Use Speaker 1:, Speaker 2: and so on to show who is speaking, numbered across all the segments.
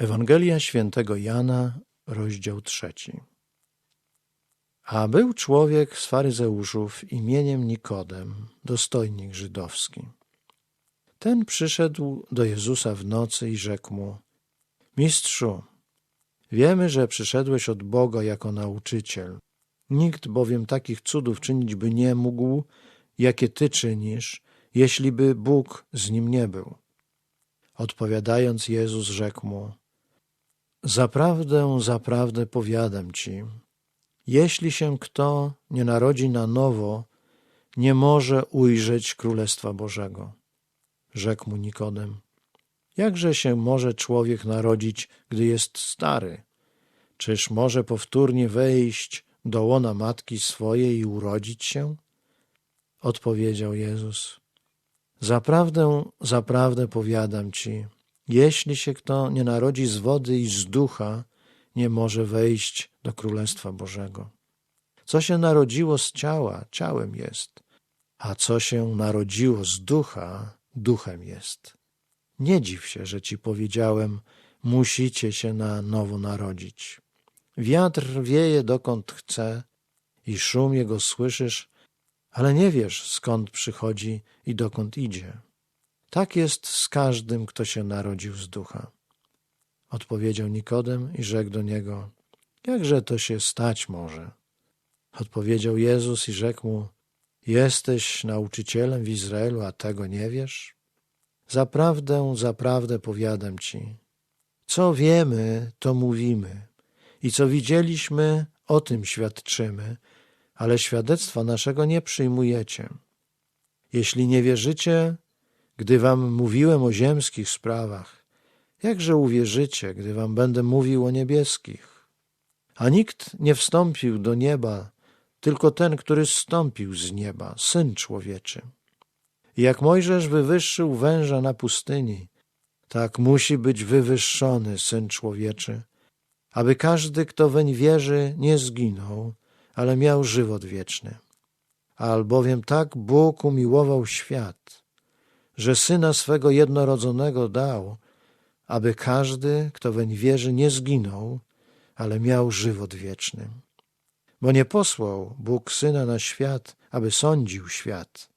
Speaker 1: Ewangelia świętego Jana, rozdział trzeci. A był człowiek z faryzeuszów imieniem Nikodem, dostojnik żydowski. Ten przyszedł do Jezusa w nocy i rzekł mu: Mistrzu, wiemy, że przyszedłeś od Boga jako nauczyciel. Nikt bowiem takich cudów czynić by nie mógł, jakie ty czynisz, jeśli by Bóg z nim nie był. Odpowiadając, Jezus rzekł mu: Zaprawdę, zaprawdę powiadam ci, jeśli się kto nie narodzi na nowo, nie może ujrzeć Królestwa Bożego. Rzekł mu Nikodem, jakże się może człowiek narodzić, gdy jest stary? Czyż może powtórnie wejść do łona matki swojej i urodzić się? Odpowiedział Jezus, zaprawdę, zaprawdę powiadam ci, jeśli się kto nie narodzi z wody i z ducha, nie może wejść do Królestwa Bożego. Co się narodziło z ciała, ciałem jest, a co się narodziło z ducha, duchem jest. Nie dziw się, że ci powiedziałem, musicie się na nowo narodzić. Wiatr wieje dokąd chce i szum jego słyszysz, ale nie wiesz skąd przychodzi i dokąd idzie. Tak jest z każdym, kto się narodził z ducha. Odpowiedział Nikodem i rzekł do niego: Jakże to się stać może? Odpowiedział Jezus i rzekł mu: Jesteś nauczycielem w Izraelu, a tego nie wiesz? Zaprawdę, zaprawdę powiadam ci: co wiemy, to mówimy, i co widzieliśmy, o tym świadczymy, ale świadectwa naszego nie przyjmujecie. Jeśli nie wierzycie, gdy wam mówiłem o ziemskich sprawach, jakże uwierzycie, gdy wam będę mówił o niebieskich? A nikt nie wstąpił do nieba, tylko ten, który zstąpił z nieba, Syn Człowieczy. I jak Mojżesz wywyższył węża na pustyni, tak musi być wywyższony Syn Człowieczy, aby każdy, kto weń wierzy, nie zginął, ale miał żywot wieczny. Albowiem tak Bóg umiłował świat, że Syna swego jednorodzonego dał, aby każdy, kto weń wierzy, nie zginął, ale miał żywot wieczny. Bo nie posłał Bóg Syna na świat, aby sądził świat,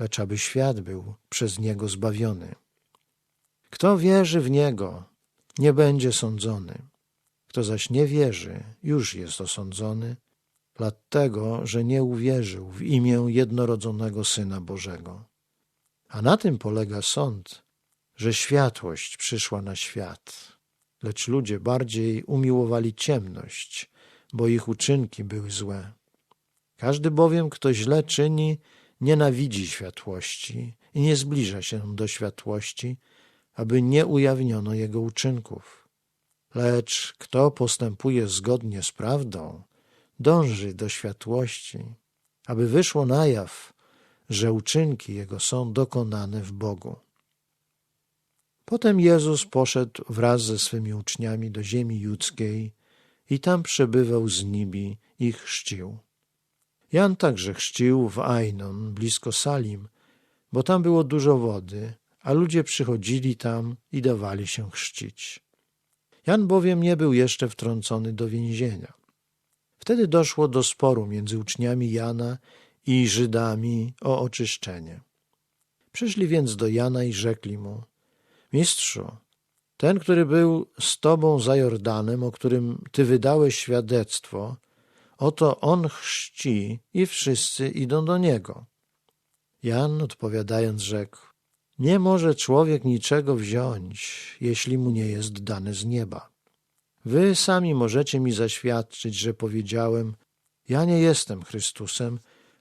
Speaker 1: lecz aby świat był przez Niego zbawiony. Kto wierzy w Niego, nie będzie sądzony. Kto zaś nie wierzy, już jest osądzony, dlatego, że nie uwierzył w imię jednorodzonego Syna Bożego. A na tym polega sąd, że światłość przyszła na świat, lecz ludzie bardziej umiłowali ciemność, bo ich uczynki były złe. Każdy bowiem, kto źle czyni, nienawidzi światłości i nie zbliża się do światłości, aby nie ujawniono jego uczynków. Lecz kto postępuje zgodnie z prawdą, dąży do światłości, aby wyszło na jaw, że uczynki jego są dokonane w Bogu. Potem Jezus poszedł wraz ze swymi uczniami do ziemi judzkiej i tam przebywał z nimi i chrzcił. Jan także chrzcił w Ainon, blisko Salim, bo tam było dużo wody, a ludzie przychodzili tam i dawali się chrzcić. Jan bowiem nie był jeszcze wtrącony do więzienia. Wtedy doszło do sporu między uczniami Jana i Żydami o oczyszczenie. Przyszli więc do Jana i rzekli mu: Mistrzu, ten, który był z tobą za Jordanem, o którym ty wydałeś świadectwo, oto on chrzci i wszyscy idą do niego. Jan odpowiadając rzekł: Nie może człowiek niczego wziąć, jeśli mu nie jest dane z nieba. Wy sami możecie mi zaświadczyć, że powiedziałem: Ja nie jestem Chrystusem,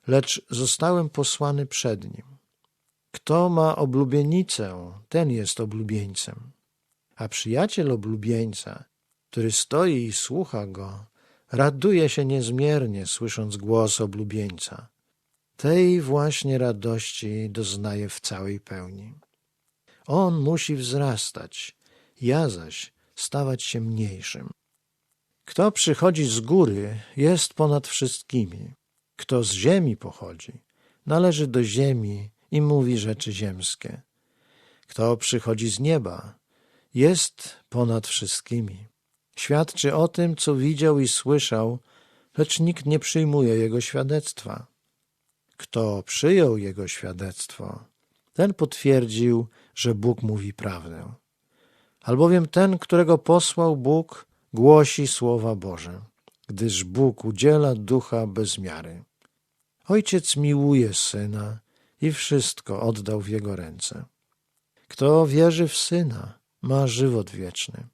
Speaker 1: lecz zostałem posłany przed nim. Kto ma oblubienicę, ten jest oblubieńcem. A przyjaciel oblubieńca, który stoi i słucha go, raduje się niezmiernie, słysząc głos oblubieńca. Tej właśnie radości doznaje w całej pełni. On musi wzrastać, ja zaś stawać się mniejszym. Kto przychodzi z góry, jest ponad wszystkimi. Kto z ziemi pochodzi, należy do ziemi i mówi rzeczy ziemskie. Kto przychodzi z nieba, jest ponad wszystkimi. Świadczy o tym, co widział i słyszał, lecz nikt nie przyjmuje jego świadectwa. Kto przyjął jego świadectwo, ten potwierdził, że Bóg mówi prawdę. Albowiem ten, którego posłał Bóg, głosi słowa Boże, gdyż Bóg udziela ducha bez miary. Ojciec miłuje syna i wszystko oddał w jego ręce. Kto wierzy w syna, ma żywot wieczny.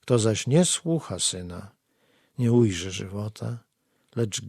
Speaker 1: Kto zaś nie słucha syna, nie ujrzy żywota, lecz